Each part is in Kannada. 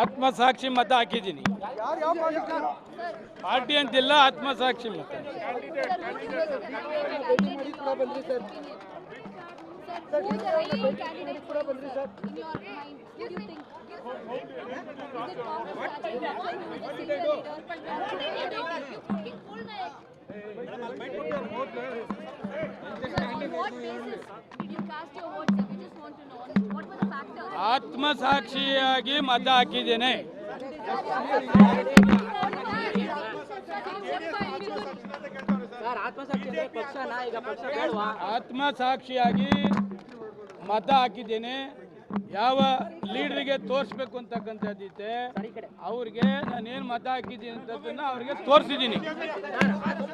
ಆತ್ಮಸಾಕ್ಷಿ ಮತ ಹಾಕಿದ್ದೀನಿ. ಪಾರ್ಟಿ ಅಂತಿಲ್ಲ ಆತ್ಮಸಾಕ್ಷಿ ಮತ. ಆತ್ಮಸಾಕ್ಷಿಯಾಗಿ ಮತ ಹಾಕಿದ್ದೇನೆ. ಆತ್ಮಸಾಕ್ಷಿಯಾಗಿ ಮತ ಹಾಕಿದ್ದೇನೆ. ಯಾವ ಲೀಡ್ರಿಗೆ ತೋರಿಸ್ಬೇಕು ಅಂತಕ್ಕಂಥದ್ದಿತ್ತೆ ಅವ್ರಿಗೆ ನಾನೇನು ಮತ ಹಾಕಿದ್ದೀನಿ ಅಂತದನ್ನ ಅವ್ರಿಗೆ ತೋರಿಸಿದ್ದೀನಿ.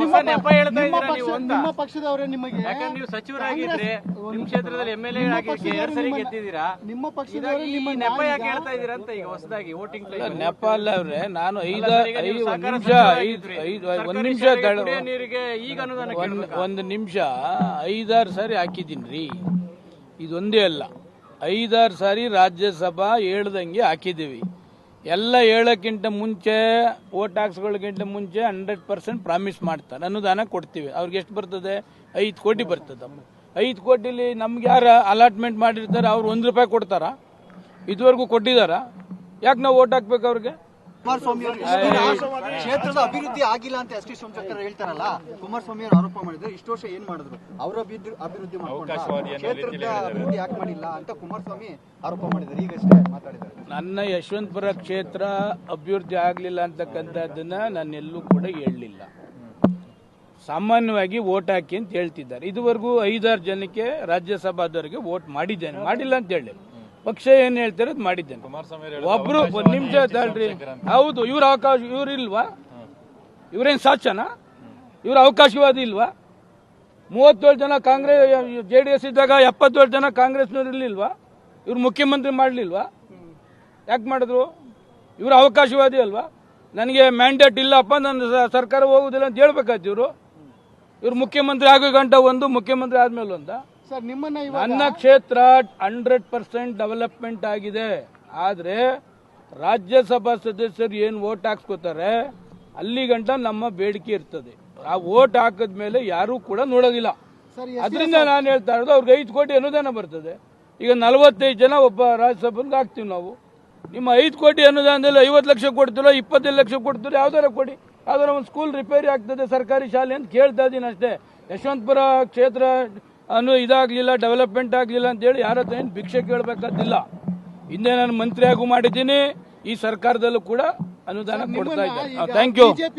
ಹಾಕಿದ್ದೀನಿ ನೆಪ ಹೇಳ್ತಾ ಇದ್ದೀರಾ ನೀವು ಅಂತ ನಿಮ್ಮ ಪಕ್ಷದವರೇ ನಿಮಗೆ ಯಾಕಂದ್ರೆ ನೀವು ಸಚಿವರಾಗಿದ್ರೆ ನಿಮ್ಮ ಕ್ಷೇತ್ರದಲ್ಲಿ ಎಂ ಎಲ್ ಎ ಆಗಿ ಎರಡ್ ಸರಿ ಗೆದ್ದಿದ್ದೀರಾ? ನಿಮ್ಮ ಪಕ್ಷದವರೇ ನಿಮ್ಮ ನೆಪ ಯಾಕೆ ಹೇಳ್ತಾ ಇದ್ದೀರಾ ಅಂತ ಈಗ ಹೊಸದಾಗಿ ವೋಟಿಂಗ್ ನೆಪ ಅಲ್ಲ ಅವ್ರೆ ನಾನು ಐದ ಐದು ಒಂದು ನಿಮಿಷ. ಐದು ಐದು ಒಂದ್ ನಿಮಿಷ ನೀರಿಗೆ ಈಗ ಅನುದಾನ ಒಂದ್ ಒಂದು ನಿಮಿಷ ಐದಾರು ಸಾರಿ ಹಾಕಿದ್ದೀನಿ ರೀ. ಇದೊಂದೇ ಅಲ್ಲ ಐದಾರು ಸಾರಿ ರಾಜ್ಯಸಭಾ ಹೇಳ್ದಂಗೆ ಹಾಕಿದ್ದೀವಿ. ಎಲ್ಲ ಹೇಳೋಕ್ಕಿಂತ ಮುಂಚೆ ಓಟ್ ಹಾಕ್ಸ್ಗಳಿಗಿಂತ ಮುಂಚೆ ಹಂಡ್ರೆಡ್ ಪರ್ಸೆಂಟ್ ಪ್ರಾಮಿಸ್ ಮಾಡ್ತಾರೆ. ಅನುದಾನ ಕೊಡ್ತೀವಿ. ಅವ್ರಿಗೆ ಎಷ್ಟು ಬರ್ತದೆ? ಐದು ಕೋಟಿ ಬರ್ತದೆ ಐದು ಕೋಟಿಲಿ ನಮ್ಗೆ ಯಾರು ಅಲಾಟ್ಮೆಂಟ್ ಮಾಡಿರ್ತಾರೆ, ಅವ್ರು ಒಂದು ರೂಪಾಯಿ ಕೊಡ್ತಾರಾ? ಇದುವರೆಗೂ ಕೊಟ್ಟಿದ್ದಾರಾ ಯಾಕೆ ನಾವು ಓಟ್ ಹಾಕ್ಬೇಕು ಅವ್ರಿಗೆ? ಕುಮಾರಸ್ವಾಮಿ ಅವರು ಕ್ಷೇತ್ರದ ಅಭಿವೃದ್ಧಿ ಆಗಿಲ್ಲ ಅಂತ ಎಸ್ ಟಿ ಸೋಮಶೇಖರ್ ಹೇಳ್ತಾರಲ್ಲ ಕುಮಾರಸ್ವಾಮಿ ಅವರು ಆರೋಪ ಮಾಡಿದ್ರು ಇಷ್ಟು ವರ್ಷ ಏನ್ ಮಾಡಿದ್ರು? ಅವರ ಅಭಿವೃದ್ಧಿ ಅಭಿವೃದ್ಧಿ? ಕ್ಷೇತ್ರದ ಅಭಿವೃದ್ಧಿ ಯಾಕೆ ಮಾಡಿಲ್ಲ ಅಂತ ಕುಮಾರಸ್ವಾಮಿ ಆರೋಪ ಮಾಡಿದ್ರು ಈಗಷ್ಟೇ ಮಾತಾಡಿದ್ದಾರೆ. ನನ್ನ ಯಶವಂತಪುರ ಕ್ಷೇತ್ರ ಅಭಿವೃದ್ಧಿ ಆಗಲಿಲ್ಲ ಅಂತಕ್ಕಂಥದ್ದನ್ನ ನಾನು ಎಲ್ಲೂ ಕೂಡ ಹೇಳಲಿಲ್ಲ. ಸಾಮಾನ್ಯವಾಗಿ ಓಟ್ ಹಾಕಿ ಅಂತ ಹೇಳ್ತಿದ್ದಾರೆ. ಇದುವರೆಗೂ ಐದಾರು ಜನಕ್ಕೆ ರಾಜ್ಯಸಭಾದವರಿಗೆ ವೋಟ್ ಮಾಡಿದ್ದೇನೆ. ಮಾಡಿಲ್ಲ ಅಂತ ಹೇಳಿ ಪಕ್ಷ ಏನ್ ಹೇಳ್ತಾರೆ ಅದು ಮಾಡಿದ್ದೇನೆ ಒಬ್ರು ಒಂದ್ ನಿಮಿಷ ತಾಳ್ರಿ ಹೌದು ಇವ್ರ ಅವಕಾಶ ಇವ್ರು ಇಲ್ವಾ? ಇವ್ರೇನ್ ಸಾಚನ ಇವ್ರ ಅವಕಾಶವಾದಿ ಇಲ್ವಾ? ಮೂವತ್ತೇಳು ಜನ ಕಾಂಗ್ರೆಸ್ ಜೆ ಡಿ ಎಸ್ ಇದ್ದಾಗ ಎಪ್ಪತ್ತೇಳು ಜನ ಕಾಂಗ್ರೆಸ್ನವ್ರು ಇರ್ಲಿಲ್ವಾ? ಇವ್ರು ಮುಖ್ಯಮಂತ್ರಿ ಮಾಡಲಿಲ್ವಾ? ಯಾಕೆ ಮಾಡಿದ್ರು? ಇವ್ರ ಅವಕಾಶವಾದಿ ಅಲ್ವಾ? ನನಗೆ ಮ್ಯಾಂಡೇಟ್ ಇಲ್ಲಪ್ಪ ನನ್ನ ಸರ್ಕಾರ ಹೋಗುದಿಲ್ಲ ಅಂತ ಹೇಳ್ಬೇಕಾಯ್ತು ಇವರು. ಇವ್ರು ಮುಖ್ಯಮಂತ್ರಿ ಆಗೋ ಗಂಟ ಒಂದು ಮುಖ್ಯಮಂತ್ರಿ ಆದ್ಮೇಲೆ ಒಂದ ನನ್ನ ಕ್ಷೇತ್ರ ಹಂಡ್ರೆಡ್ ಪರ್ಸೆಂಟ್ ಡೆವಲಪ್ಮೆಂಟ್ ಆಗಿದೆ. ಆದ್ರೆ ರಾಜ್ಯಸಭಾ ಸದಸ್ಯರು ಏನು ವೋಟ್ ಹಾಕ್ಸ್ಕೋತಾರೆ ಅಲ್ಲಿ ಗಂಟ ನಮ್ಮ ಬೇಡಿಕೆ ಇರ್ತದೆ. ಆ ವೋಟ್ ಹಾಕಿದ್ಮೇಲೆ ಯಾರೂ ಕೂಡ ನೋಡೋದಿಲ್ಲ. ಅದರಿಂದ ನಾನು ಹೇಳ್ತಾ ಇರೋದು ಅವ್ರಿಗೆ ಐದು ಕೋಟಿ ಅನುದಾನ ಬರ್ತದೆ. ಈಗ ನಲವತ್ತೈದು ಜನ ಒಬ್ಬ ರಾಜ್ಯಸಭೆಗೆ ಹಾಕ್ತೀವಿ ನಾವು. ನಿಮ್ಮ ಐದು ಕೋಟಿ ಅನುದಾನದಲ್ಲಿ ಐವತ್ತು ಲಕ್ಷ ಕೊಡ್ತೀರೋ ಇಪ್ಪತ್ತೈದು ಲಕ್ಷ ಕೊಡ್ತೀರೋ ಯಾವ್ದಾರ ಕೊಡಿ. ಯಾವ್ದಾರ ಒಂದು ಸ್ಕೂಲ್ ರಿಪೇರಿ ಆಗ್ತದೆ ಸರ್ಕಾರಿ ಶಾಲೆ ಅಂತ ಕೇಳ್ತಾ ಇದ್ದೀನಿ ಅಷ್ಟೇ. ಯಶವಂತಪುರ ಕ್ಷೇತ್ರ ಅನ್ನು ಇದಾಗ್ಲಿಲ್ಲ ಡೆವಲಪ್ಮೆಂಟ್ ಆಗಲಿಲ್ಲ ಅಂತೇಳಿ ಯಾರ ಹತ್ರ ಏನು ಭಿಕ್ಷೆ ಕೇಳಬೇಕಾದಿಲ್ಲ ಹಿಂದೆ ನಾನು ಮಂತ್ರಿಯಾಗೂ ಮಾಡಿದ್ದೀನಿ ಈ ಸರ್ಕಾರದಲ್ಲೂ ಕೂಡ ಅನುದಾನ ಕೊಡ್ತಾ ಇದ್ದಾರೆ. Thank you